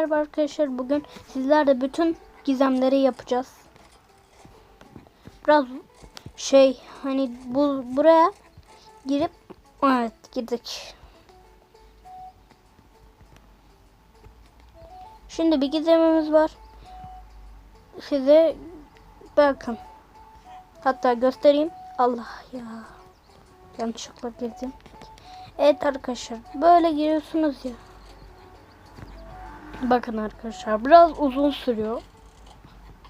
Merhaba arkadaşlar bugün sizlerle bütün gizemleri yapacağız. Biraz şey hani bu buraya girip evet girdik. Şimdi bir gizemimiz var. Size bakın. Hatta göstereyim. Allah ya. Yanlışlıkla girdim. Evet arkadaşlar böyle giriyorsunuz ya. Bakın arkadaşlar biraz uzun sürüyor.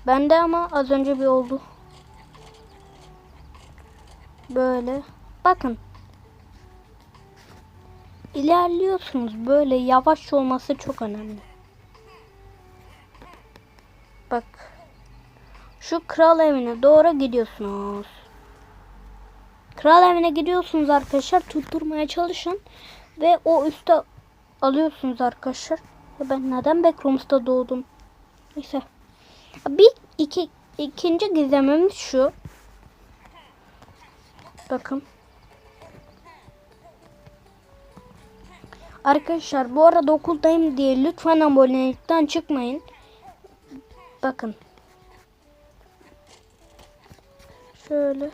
Bende ama az önce bir oldu. Böyle. Bakın. İlerliyorsunuz. Böyle yavaş olması çok önemli. Bak. Şu kral evine doğru gidiyorsunuz. Kral evine gidiyorsunuz arkadaşlar. Tutturmaya çalışın. Ve o üstte alıyorsunuz arkadaşlar. Ya ben neden Backrooms'ta doğdum? Neyse. Bir iki ikinci gizemimiz şu. Bakın. Arkadaşlar bu arada okuldayım diye lütfen abonelikten çıkmayın. Bakın. Şöyle.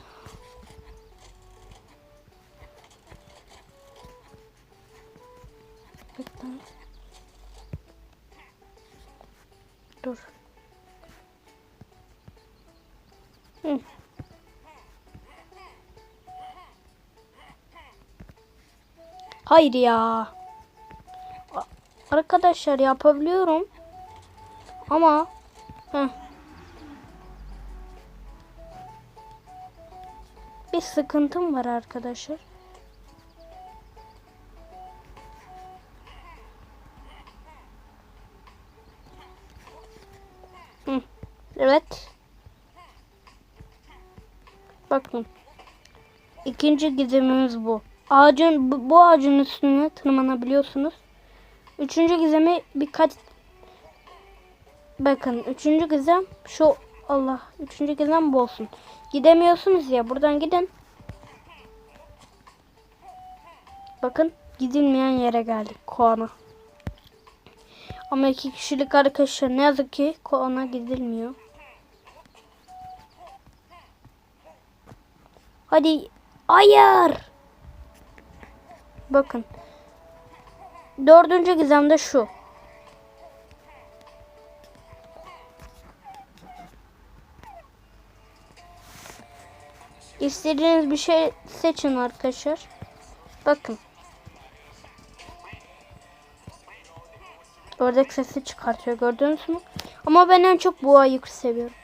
Bekle. Dur. Hı. Hayır ya. Arkadaşlar yapabiliyorum. Ama heh. bir sıkıntım var arkadaşlar. Evet. Bakın. İkinci gizemimiz bu. Ağacın bu, bu ağacın üstüne tırmanabiliyorsunuz. Üçüncü gizemi birkaç Bakın üçüncü gizem şu Allah üçüncü gizem bu olsun. Gidemiyorsunuz ya buradan gidin. Bakın gidilmeyen yere geldik Koana. Ama iki kişilik arkadaşlar ne yazık ki Koana gidilmiyor. Hadi hayır. Bakın. Dördüncü gizem de şu. İstediğiniz bir şey seçin arkadaşlar. Bakın. Ördek sesi çıkartıyor gördünüz mü? Ama ben en çok bu ayıkı seviyorum.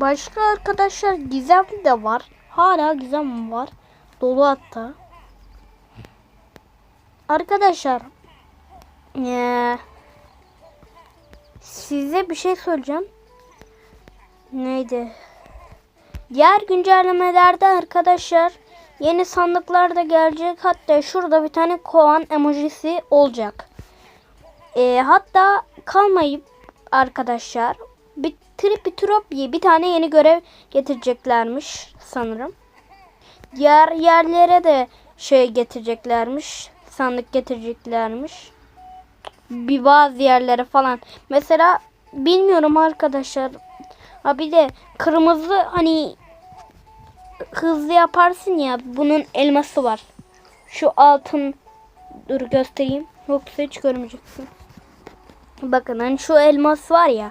Başka arkadaşlar gizem de var. Hala gizem var. Dolu hatta. Arkadaşlar. Ee, size bir şey söyleyeceğim. Neydi? Diğer güncellemelerde arkadaşlar yeni sandıklar da gelecek. Hatta şurada bir tane kovan emojisi olacak. Ee, hatta kalmayıp arkadaşlar bir Tripitrop diye bir tane yeni görev getireceklermiş sanırım. Diğer yerlere de şey getireceklermiş. Sandık getireceklermiş. Bir bazı yerlere falan. Mesela bilmiyorum arkadaşlar. Ha bir de kırmızı hani hızlı yaparsın ya bunun elması var. Şu altın dur göstereyim. Yoksa hiç görmeyeceksin. Bakın hani şu elmas var ya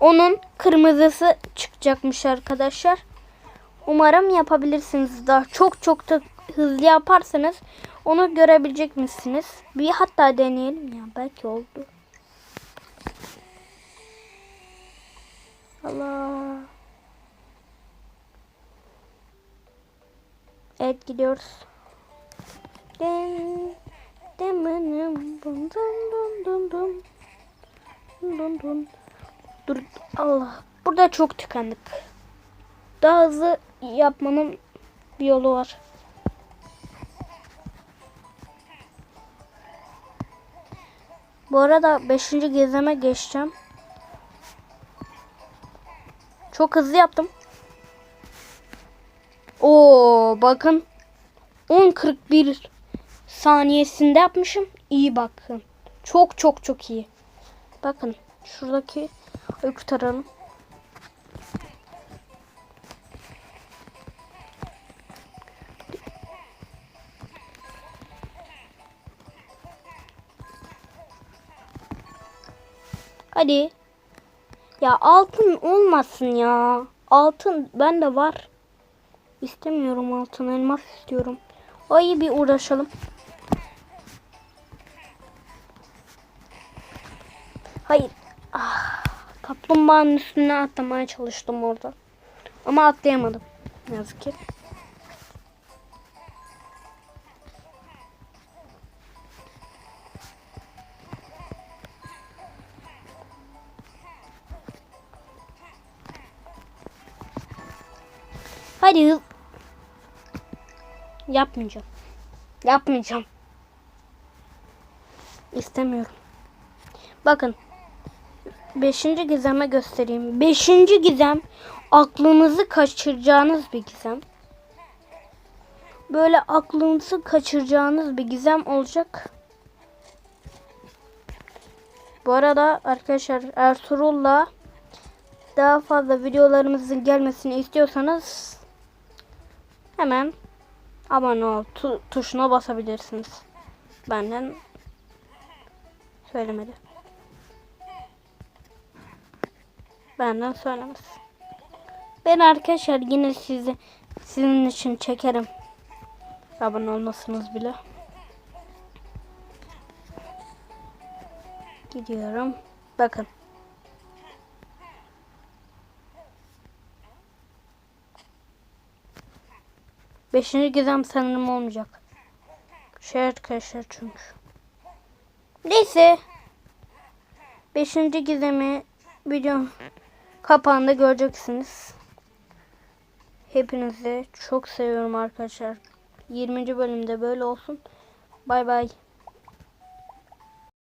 onun kırmızısı çıkacakmış arkadaşlar. Umarım yapabilirsiniz. Daha çok çok da hızlı yaparsanız onu görebilecek misiniz? Bir hatta deneyelim ya. Belki oldu. Allah. Evet gidiyoruz. Dın, dın, dın, dın, dın, dın, dın. Dun, dun. Dur Allah. Burada çok tıkandık. Daha hızlı yapmanın bir yolu var. Bu arada 5. gezeme geçeceğim. Çok hızlı yaptım. Oo bakın. 10.41 saniyesinde yapmışım. İyi bakın. Çok çok çok iyi. Bakın şuradaki Ay, kurtaralım. Hadi. Ya altın olmasın ya. Altın bende var. İstemiyorum altın elmas istiyorum. O bir uğraşalım. Hayır. Kaplumbağanın üstüne atlamaya çalıştım orada. Ama atlayamadım. Ne yazık ki. Hadi. Yapmayacağım. Yapmayacağım. İstemiyorum. Bakın. Beşinci gizeme göstereyim. Beşinci gizem aklınızı kaçıracağınız bir gizem. Böyle aklınızı kaçıracağınız bir gizem olacak. Bu arada arkadaşlar Ertuğrul'la daha fazla videolarımızın gelmesini istiyorsanız hemen abone ol tu- tuşuna basabilirsiniz. Benden söylemedi. Benden söylemez. Ben arkadaşlar yine sizi sizin için çekerim. Abone olmasınız bile. Gidiyorum. Bakın. Beşinci gizem sanırım olmayacak. Şey arkadaşlar çünkü. Neyse. Beşinci gizemi video kapağında göreceksiniz. Hepinizi çok seviyorum arkadaşlar. 20. bölümde böyle olsun. Bay bay.